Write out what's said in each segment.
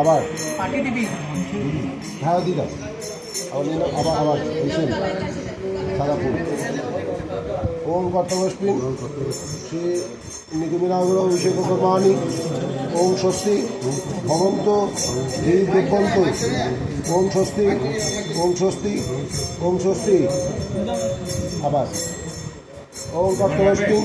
আবার। পাঠিয়ে দিবি? হ্যাঁ দিদা। আবার আবার এসেন ফুল ওম কর্তবস্মিন শ্রী নিগমিরাগুলো অভিষেক কর্মাণি ওম স্বস্তি। ভবন্ত এই দেবন্ত ওম স্বস্তি। ওম স্বস্তি। ওম স্বস্তি। আবার। ওম কর্তবস্মিন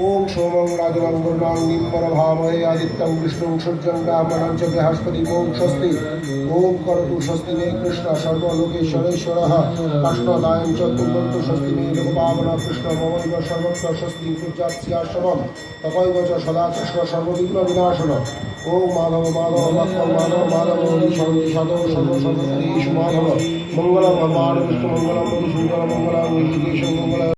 জোরাতে ওম সোমং রাজমঙ্গলাং নিম্বর ভামহে আদিত্যং বিষ্ণুং সূর্যং রামণং চ বৃহস্পতি ওম স্বস্তি। ওম করতু স্বস্তি মে কৃষ্ণ সর্বলোকেশ্বরেশ্বর কৃষ্ণদায়ং চ কুর্বন্তু স্বস্তি মে লোকপাবন কৃষ্ণ মমৈব সর্বত্র স্বস্তি পূজাস্যাশ্রমম তথৈব চ সদা কৃষ্ণ সর্ববিঘ্ন বিনাশন। ওম মাধব মাধব মাধব মাধব মাধব হরি সর্বি সাধব সর্ব সর্বত্রীষু মাধব মঙ্গলম